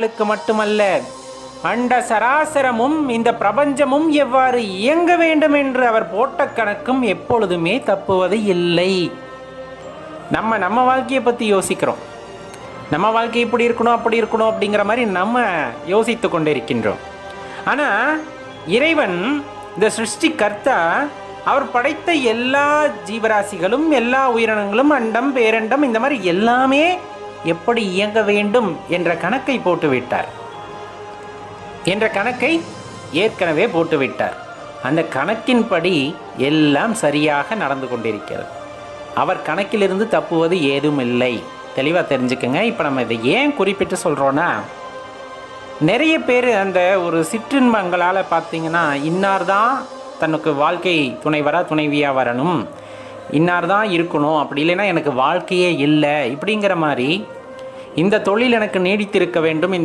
மட்டுமல்ல அண்ட சராசரமும் இந்த பிரபஞ்சமும் எவ்வாறு இயங்க வேண்டும் என்று அவர் போட்ட கணக்கும் எப்பொழுதுமே தப்புவது இல்லை. நம்ம நம்ம வாழ்க்கையை பற்றி யோசிக்கிறோம். நம்ம வாழ்க்கை இப்படி இருக்கணும் அப்படி இருக்கணும் அப்படிங்கிற மாதிரி நம்ம யோசித்து கொண்டு இருக்கின்றோம் ஆனால் இறைவன் இந்த சிருஷ்டி கர்த்தா அவர் படைத்த எல்லா ஜீவராசிகளும் எல்லா உயிரினங்களும் அண்டம் பேரண்டம் இந்த மாதிரி எல்லாமே எப்படி இயங்க வேண்டும் என்ற கணக்கை போட்டுவிட்டார். என்ற கணக்கை ஏற்கனவே போட்டுவிட்டார். அந்த கணக்கின்படி எல்லாம் சரியாக நடந்து கொண்டிருக்கிறது. அவர் கணக்கிலிருந்து தப்புவது ஏதும் இல்லை. தெளிவாக தெரிஞ்சுக்கங்க. இப்போ நம்ம இதை ஏன் குறிப்பிட்டு சொல்கிறோன்னா நிறைய பேர் அந்த ஒரு சிற்றின்பங்களால் பார்த்தீங்கன்னா இன்னார் தான் தனக்கு வாழ்க்கை துணைவராக துணைவியாக வரணும். இன்னார் தான் இருக்கணும். அப்படி இல்லைன்னா எனக்கு வாழ்க்கையே இல்லை. இப்படிங்கிற மாதிரி இந்த தொழில் எனக்கு நீடித்திருக்க வேண்டும் இந்த